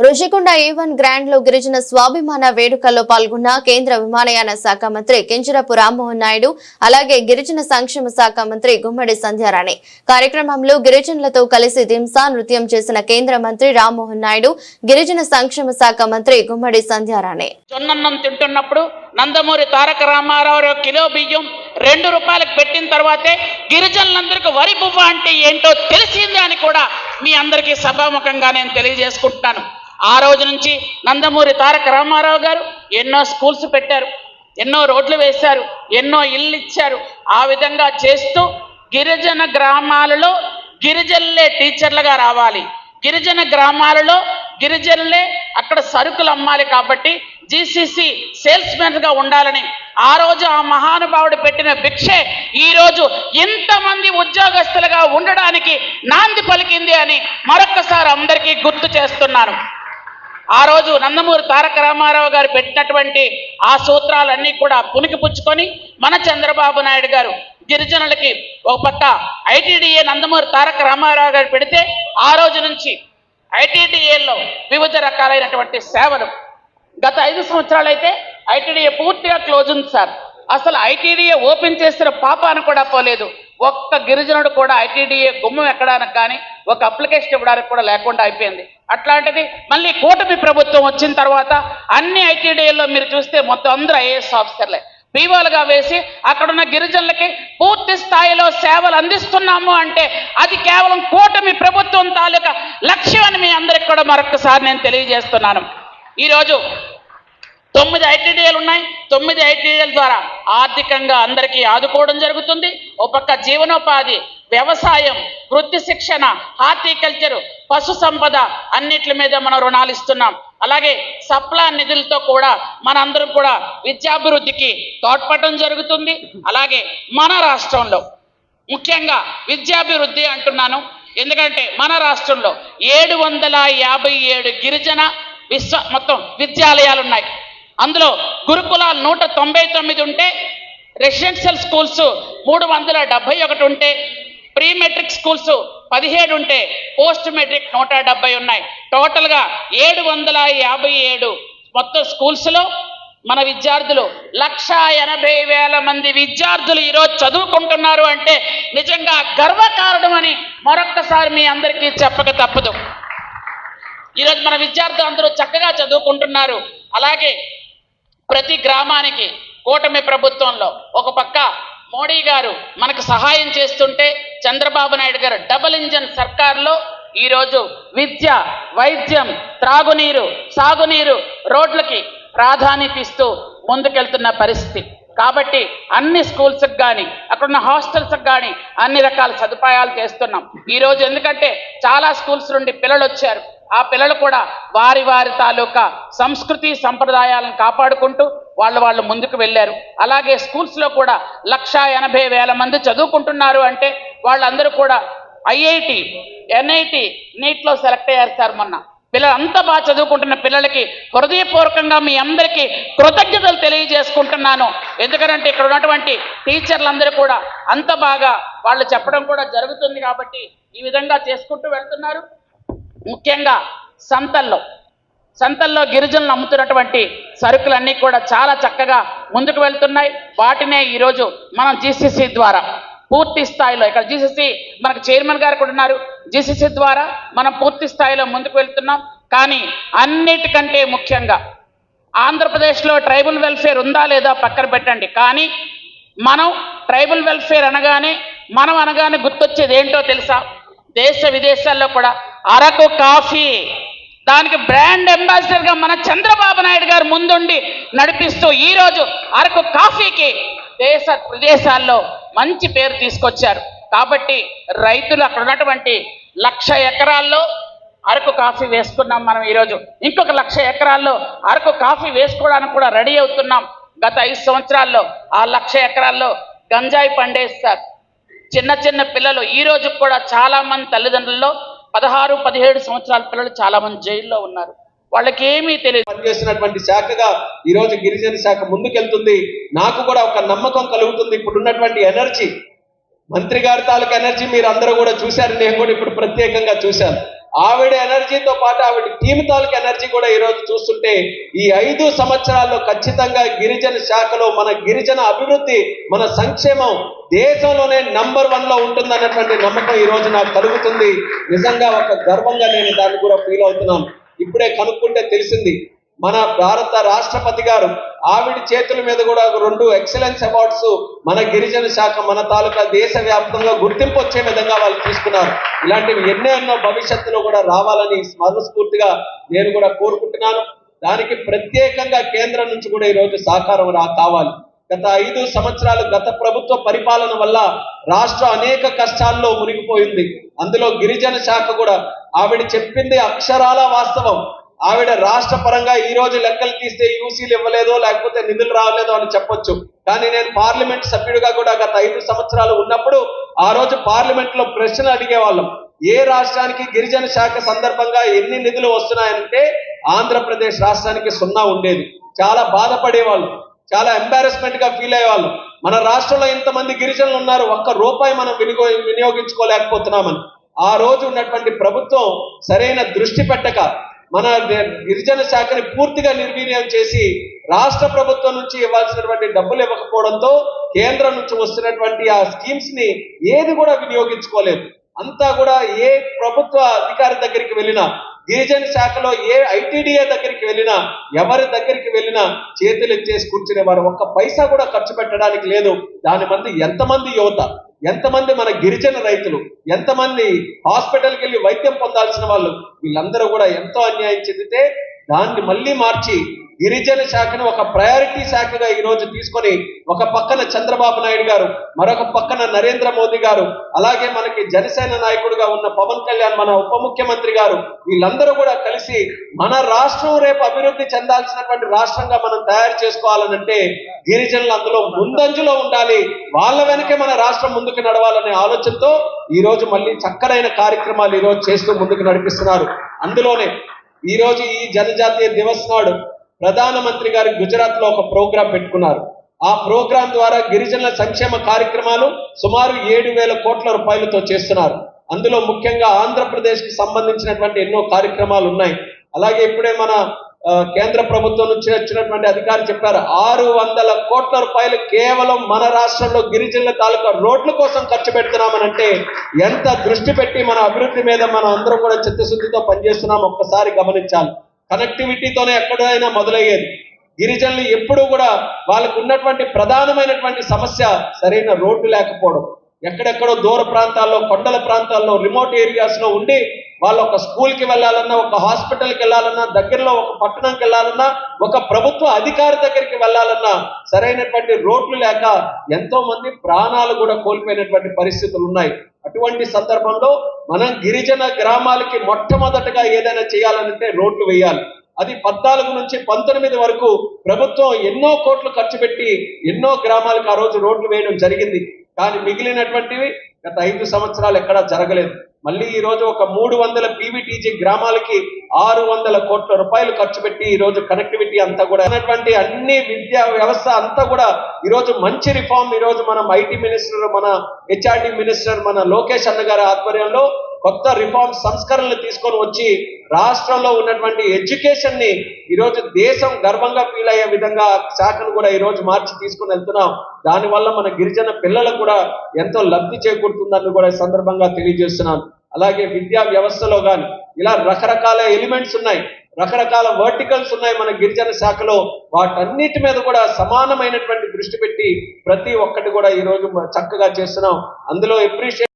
రుషికొండ ఏ one గ్రాండ్లో గిరిజన స్వాభిమాన వేడుకల్లో పాల్గొన్న కేంద్ర విమానయాన శాఖ మంత్రి కింజరపు రామ్మోహన్ నాయుడు అలాగే గిరిజన సంక్షేమ శాఖ మంత్రి గుమ్మడి సంధ్యారాణి. కార్యక్రమంలో గిరిజనులతో కలిసి దింసా నృత్యం చేసిన కేంద్ర మంత్రి రామ్మోహన్ నాయుడు గిరిజన సంక్షేమ శాఖ మంత్రి గుమ్మడి సంధ్యారాణి. జొన్నన్నం తింటున్నప్పుడు నందమూరి తారక రామారావు కిలో బియ్యం రెండు రూపాయలకు పెట్టిన తర్వాతే గిరిజనులందరికీ వరి బువ్వ అంటే ఏంటో తెలిసింది అని కూడా మీ అందరికీ సభాముఖంగా నేను తెలియజేసుకుంటున్నాను. ఆ రోజు నుంచి నందమూరి తారక రామారావు గారు ఎన్నో స్కూల్స్ పెట్టారు ఎన్నో రోడ్లు వేశారు ఎన్నో ఇల్లు ఇచ్చారు. ఆ విధంగా చేస్తూ గిరిజన గ్రామాలలో గిరిజనులే టీచర్లుగా రావాలి. గిరిజన గ్రామాలలో గిరిజనులే అక్కడ సరుకులు అమ్మాలి కాబట్టి జీసీసీ సేల్స్గా ఉండాలని ఆ రోజు ఆ మహానుభావుడు పెట్టిన భిక్షే ఈరోజు ఎంతమంది ఇంతమంది ఉద్యోగస్తులుగా ఉండడానికి నాంది పలికింది అని మరొక్కసారి అందరికీ గుర్తు చేస్తున్నాను. ఆ రోజు నందమూరి తారక రామారావు గారు పెట్టినటువంటి ఆ సూత్రాలన్నీ కూడా పుణికిపుచ్చుకొని మన చంద్రబాబు నాయుడు గారు గిరిజనులకి ఒక పక్క ఐటీడీఏ నందమూరి తారక రామారావు గారు పెడితే ఆ రోజు నుంచి ఐటీడీఏలో వివిధ రకాలైనటువంటి సేవలు. గత ఐదు సంవత్సరాలు అయితే ఐటీడీఏ పూర్తిగా క్లోజ్ ఉంది సార్. అసలు ఐటీడీఏ ఓపెన్ చేసిన పాపాను కూడా పోలేదు. ఒక్క గిరిజనుడు కూడా ఐటీడీఏ గుమ్మం ఎక్కడానికి కానీ ఒక అప్లికేషన్ ఇవ్వడానికి కూడా లేకుండా అయిపోయింది. అట్లాంటిది మళ్ళీ కూటమి ప్రభుత్వం వచ్చిన తర్వాత అన్ని ఐటీడీఏల్లో మీరు చూస్తే మొత్తం అందరూ ఐఏఎస్ ఆఫీసర్లే. పీఓలుగా వేసి అక్కడున్న గిరిజనులకి పూర్తి స్థాయిలో సేవలు అందిస్తున్నాము అంటే అది కేవలం కూటమి ప్రభుత్వం తాలూకా లక్ష్యం అని మీ అందరికి కూడా మరొకసారి నేను తెలియజేస్తున్నాను. ఈరోజు తొమ్మిది ఐటీడీఏలు ఉన్నాయి. తొమ్మిది ఐటీడీఎల ద్వారా ఆర్థికంగా అందరికీ ఆదుకోవడం జరుగుతుంది. ఒక పక్క జీవనోపాధి వ్యవసాయం వృత్తి శిక్షణ హార్టికల్చర్ పశు సంపద అన్నిటి మీద మనం రుణాలు ఇస్తున్నాం. అలాగే సప్లా నిధులతో కూడా మనందరం కూడా విద్యాభివృద్ధికి తోడ్పడడం జరుగుతుంది. అలాగే మన రాష్ట్రంలో ముఖ్యంగా విద్యాభివృద్ధి అంటున్నాను. ఎందుకంటే మన రాష్ట్రంలో ఏడు వందల యాభై ఏడు గిరిజన విశ్వ మొత్తం విద్యాలయాలు ఉన్నాయి. అందులో గురుకులాలు నూట తొంభై తొమ్మిది ఉంటే రెసిడెన్షియల్ స్కూల్స్ మూడు వందల డెబ్బై ఒకటి ఉంటే ప్రీ మెట్రిక్ స్కూల్స్ పదిహేడు ఉంటే పోస్ట్ మెట్రిక్ నూట డెబ్బై ఉన్నాయి. టోటల్గా ఏడు వందల యాభై ఏడు మొత్తం స్కూల్స్లో మన విద్యార్థులు లక్ష ఎనభై వేల మంది విద్యార్థులు ఈరోజు చదువుకుంటున్నారు అంటే నిజంగా గర్వకారణం అని మరొక్కసారి మీ అందరికీ చెప్పక తప్పదు. ఈరోజు మన విద్యార్థులు అందరూ చక్కగా చదువుకుంటున్నారు. అలాగే ప్రతి గ్రామానికి కూటమి ప్రభుత్వంలో ఒక పక్క మోడీ గారు మనకు సహాయం చేస్తుంటే చంద్రబాబు నాయుడు గారు డబుల్ ఇంజన్ సర్కార్లో ఈరోజు విద్య వైద్యం త్రాగునీరు సాగునీరు రోడ్లకి ప్రాధాన్యత ఇస్తూ ముందుకెళ్తున్న పరిస్థితి. కాబట్టి అన్ని స్కూల్స్కి కానీ అక్కడున్న హాస్టల్స్కి కానీ అన్ని రకాల సదుపాయాలు చేస్తున్నాం. ఈరోజు ఎందుకంటే చాలా స్కూల్స్ నుండి పిల్లలు వచ్చారు ఆ పిల్లలు కూడా వారి వారి తాలూకా సంస్కృతి సంప్రదాయాలను కాపాడుకుంటూ వాళ్ళు వాళ్ళు ముందుకు వెళ్ళారు. అలాగే స్కూల్స్లో కూడా లక్ష ఎనభై వేల మంది చదువుకుంటున్నారు అంటే వాళ్ళందరూ కూడా ఐఐటి ఎన్ఐటి నీట్లో సెలెక్ట్ అయ్యారు సార్ మొన్న. పిల్లలు అంత బాగా చదువుకుంటున్న పిల్లలకి హృదయపూర్వకంగా మీ అందరికీ కృతజ్ఞతలు తెలియజేసుకుంటున్నాను. ఎందుకంటే ఇక్కడ ఉన్నటువంటి టీచర్లందరూ కూడా అంత బాగా వాళ్ళు చెప్పడం కూడా జరుగుతుంది కాబట్టి ఈ విధంగా చేసుకుంటూ వెళ్తున్నారు. ముఖ్యంగా సంతల్లో. సంతల్లో గిరిజనులు అమ్ముతున్నటువంటి సరుకులన్నీ కూడా చాలా చక్కగా ముందుకు వెళ్తున్నాయి. వాటినే ఈరోజు మనం జీసీసీ ద్వారా పూర్తి స్థాయిలో ఇక్కడ జీసీసీ మనకు చైర్మన్ గారు కూడా ఉన్నారు. జీసీసీ ద్వారా మనం పూర్తి స్థాయిలో ముందుకు వెళ్తున్నాం. కానీ అన్నిటికంటే ముఖ్యంగా ఆంధ్రప్రదేశ్లో ట్రైబల్ వెల్ఫేర్ ఉందా లేదా పక్కన పెట్టండి. కానీ మనం ట్రైబల్ వెల్ఫేర్ అనగానే మనం అనగానే గుర్తొచ్చేది ఏంటో తెలుసా? దేశ విదేశాల్లో కూడా అరకు కాఫీ. దానికి బ్రాండ్ అంబాసిడర్గా మన చంద్రబాబు నాయుడు గారు ముందుండి నడిపిస్తూ ఈరోజు అరకు కాఫీకి దేశ ప్రదేశాల్లో మంచి పేరు తీసుకొచ్చారు. కాబట్టి రైతులు అక్కడ ఉన్నటువంటి లక్ష ఎకరాల్లో అరకు కాఫీ వేసుకున్నాం మనం ఈరోజు. ఇంకొక లక్ష ఎకరాల్లో అరకు కాఫీ వేసుకోవడానికి కూడా రెడీ అవుతున్నాం. గత ఐదు సంవత్సరాల్లో ఆ లక్ష ఎకరాల్లో గంజాయి పండేస్తారు. చిన్న చిన్న పిల్లలు ఈ రోజు కూడా చాలా మంది తల్లిదండ్రుల్లో పదహారు పదిహేడు సంవత్సరాల పిల్లలు చాలా మంది జైల్లో ఉన్నారు. వాళ్ళకి ఏమీ తెలియదు పనిచేస్తున్నటువంటి శాఖగా ఈ రోజు గిరిజన శాఖ ముందుకెళ్తుంది. నాకు కూడా ఒక నమ్మకం కలుగుతుంది. ఇప్పుడు ఉన్నటువంటి ఎనర్జీ మంత్రి గారి తాలూకు ఎనర్జీ మీరు అందరూ కూడా చూశారు. నేను కూడా ఇప్పుడు ప్రత్యేకంగా చూశాను. ఆవిడ ఎనర్జీతో పాటు ఆవిడ టీం తాలూకు ఎనర్జీ కూడా ఈ రోజు చూస్తుంటే ఈ ఐదు సంవత్సరాల్లో ఖచ్చితంగా గిరిజన శాఖలో మన గిరిజన అభివృద్ధి మన సంక్షేమం దేశంలోనే నంబర్ వన్లో ఉంటుందన్నటువంటి నమ్మకం ఈరోజు నాకు కలుగుతుంది. నిజంగా ఒక గర్వంగా నేను దాన్ని కూడా ఫీల్ అవుతున్నాను. ఇప్పుడే కనుక్కుంటే తెలిసింది. మన భారత రాష్ట్రపతి గారు ఆవిడ చేతుల మీద కూడా రెండు ఎక్సలెన్స్ అవార్డ్స్ మన గిరిజన శాఖ మన తాలూకా దేశ వ్యాప్తంగా గుర్తింపు వచ్చే విధంగా వాళ్ళు తీసుకున్నారు. ఇలాంటివి ఎన్నెన్నో భవిష్యత్తులో కూడా రావాలని మనస్ఫూర్తిగా నేను కూడా కోరుకుంటున్నాను. దానికి ప్రత్యేకంగా కేంద్రం నుంచి కూడా ఈరోజు సహకారం రా కావాలి. గత ఐదు సంవత్సరాలు గత ప్రభుత్వ పరిపాలన వల్ల రాష్ట్రం అనేక కష్టాల్లో మునిగిపోయింది. అందులో గిరిజన శాఖ కూడా ఆవిడ చెప్పింది అక్షరాల వాస్తవం. ఆవిడ రాష్ట్ర పరంగా ఈ రోజు లెక్కలు తీస్తే యూసీలు ఇవ్వలేదో లేకపోతే నిధులు రావలేదో అని చెప్పొచ్చు. కానీ నేను పార్లమెంట్ సభ్యుడిగా కూడా గత ఐదు సంవత్సరాలు ఉన్నప్పుడు ఆ రోజు పార్లమెంట్లో ప్రశ్నలు అడిగేవాళ్ళం. ఏ రాష్ట్రానికి గిరిజన శాఖ సందర్భంగా ఎన్ని నిధులు వస్తున్నాయంటే ఆంధ్రప్రదేశ్ రాష్ట్రానికి సున్నా ఉండేది. చాలా బాధపడేవాళ్ళు. చాలా ఎంబారెస్మెంట్గా ఫీల్ అయ్యేవాళ్ళు. మన రాష్ట్రంలో ఇంతమంది గిరిజనులు ఉన్నారు ఒక్క రూపాయి మనం వినియో వినియోగించుకోలేకపోతున్నామని. ఆ రోజు ఉన్నటువంటి ప్రభుత్వం సరైన దృష్టి పెట్టక మన గిరిజన శాఖని పూర్తిగా నిర్వీర్యం చేసి రాష్ట్ర ప్రభుత్వం నుంచి ఇవ్వాల్సినటువంటి డబ్బులు ఇవ్వకపోవడంతో కేంద్రం నుంచి వస్తున్నటువంటి ఆ స్కీమ్స్ని ఏది కూడా వినియోగించుకోలేదు. అంతా కూడా ఏ ప్రభుత్వ అధికారి దగ్గరికి వెళ్ళినా గిరిజన శాఖలో ఏ ఐటీడీఏ దగ్గరికి వెళ్ళినా ఎవరి దగ్గరికి వెళ్ళినా చేతులు ఎత్తేసి కూర్చునేవారు. ఒక్క పైసా కూడా ఖర్చు పెట్టడానికి లేదు. దాని మంది ఎంతమంది యువత? ఎంతమంది మన గిరిజన రైతులు ఎంతమంది హాస్పిటల్కి వెళ్ళి వైద్యం పొందాల్సిన వాళ్ళు వీళ్ళందరూ కూడా ఎంతో అన్యాయం చెందితే దాన్ని మళ్ళీ మార్చి గిరిజన శాఖను ఒక ప్రయారిటీ శాఖగా ఈరోజు తీసుకొని ఒక పక్కన చంద్రబాబు నాయుడు గారు మరొక పక్కన నరేంద్ర మోదీ గారు అలాగే మనకి జనసేన నాయకుడిగా ఉన్న పవన్ కళ్యాణ్ మన ఉప ముఖ్యమంత్రి గారు వీళ్ళందరూ కూడా కలిసి మన రాష్ట్రం రేపు అభివృద్ధి చెందాల్సినటువంటి రాష్ట్రంగా మనం తయారు చేసుకోవాలనంటే గిరిజనులు అందులో ముందంజలో ఉండాలి. వాళ్ళ వెనకే మన రాష్ట్రం ముందుకు నడవాలనే ఆలోచనతో ఈరోజు మళ్ళీ చక్కనైన కార్యక్రమాలు ఈరోజు చేస్తూ ముందుకు నడిపిస్తున్నారు. అందులోనే ఈరోజు ఈ జనజాతీయ దివస్ నాడు ప్రధానమంత్రి గారు గుజరాత్లో ఒక ప్రోగ్రాం పెట్టుకున్నారు. ఆ ప్రోగ్రాం ద్వారా గిరిజనుల సంక్షేమ కార్యక్రమాలు సుమారు ఏడు వేల కోట్ల రూపాయలతో చేస్తున్నారు. అందులో ముఖ్యంగా ఆంధ్రప్రదేశ్కి సంబంధించినటువంటి ఎన్నో కార్యక్రమాలు ఉన్నాయి. అలాగే ఇప్పుడే మన కేంద్ర ప్రభుత్వం నుంచి వచ్చినటువంటి అధికారి చెప్పారు ఆరు వందల కోట్ల రూపాయలు కేవలం మన రాష్ట్రంలో గిరిజనుల తాలూకా రోడ్ల కోసం ఖర్చు పెడుతున్నామనంటే ఎంత దృష్టి పెట్టి మన అభివృద్ధి మీద మనం అందరం కూడా చిత్తశుద్ధితో పనిచేస్తున్నాం ఒక్కసారి గమనించాలి. కనెక్టివిటీతోనే ఎక్కడైనా మొదలయ్యేది. గిరిజనులు ఎప్పుడూ కూడా వాళ్ళకు ఉన్నటువంటి ప్రధానమైనటువంటి సమస్య సరైన రోడ్డు లేకపోవడం. ఎక్కడెక్కడో దూర ప్రాంతాల్లో కొండల ప్రాంతాల్లో రిమోట్ ఏరియాస్లో ఉండి వాళ్ళు ఒక స్కూల్కి వెళ్ళాలన్నా ఒక హాస్పిటల్కి వెళ్ళాలన్నా దగ్గరలో ఒక పట్టణంకి వెళ్ళాలన్నా ఒక ప్రభుత్వ అధికారి దగ్గరికి వెళ్ళాలన్నా సరైనటువంటి రోడ్లు లేక ఎంతో మంది ప్రాణాలు కూడా కోల్పోయినటువంటి పరిస్థితులు ఉన్నాయి. అటువంటి సందర్భంలో మనం గిరిజన గ్రామాలకి మొట్టమొదటగా ఏదైనా చేయాలంటే రోడ్లు వేయాలి. అది పద్నాలుగు నుంచి పంతొమ్మిది వరకు ప్రభుత్వం ఎన్నో కోట్లు ఖర్చు పెట్టి ఎన్నో గ్రామాలకు ఆ రోజు రోడ్లు వేయడం జరిగింది. కానీ మిగిలినటువంటివి గత ఐదు సంవత్సరాలు ఎక్కడా జరగలేదు. మళ్ళీ ఈరోజు ఒక మూడు వందల పీవీటీజీ గ్రామాలకి ఆరు వందల కోట్ల రూపాయలు ఖర్చు పెట్టి ఈరోజు కనెక్టివిటీ అంతా కూడా ఉన్నటువంటి అన్ని విద్యా వ్యవస్థ అంతా కూడా ఈరోజు మంచి రిఫార్మ్ ఈరోజు మనం ఐటీ మినిస్టర్ మన హెచ్ఆర్డి మినిస్టర్ మన లోకేష్ అన్న గారి ఆధ్వర్యంలో కొత్త రిఫార్మ్ సంస్కరణలు తీసుకొని వచ్చి రాష్ట్రంలో ఉన్నటువంటి ఎడ్యుకేషన్ని ఈరోజు దేశం గర్వంగా ఫీల్ అయ్యే విధంగా శాఖను కూడా ఈరోజు మార్చి తీసుకుని వెళ్తున్నాం. దానివల్ల మన గిరిజన పిల్లలకు కూడా ఎంతో లబ్ధి చేకూరుతుందని కూడా ఈ సందర్భంగా తెలియజేస్తున్నాను. అలాగే విద్యా వ్యవస్థలో కానీ ఇలా రకరకాల ఎలిమెంట్స్ ఉన్నాయి. రకరకాల వర్టికల్స్ ఉన్నాయి మన గిరిజన శాఖలో. వాటన్నిటి మీద కూడా సమానమైనటువంటి దృష్టి పెట్టి ప్రతి ఒక్కటి కూడా ఈ రోజు చక్కగా చేస్తున్నాం. అందులో ఎప్రిషియేట్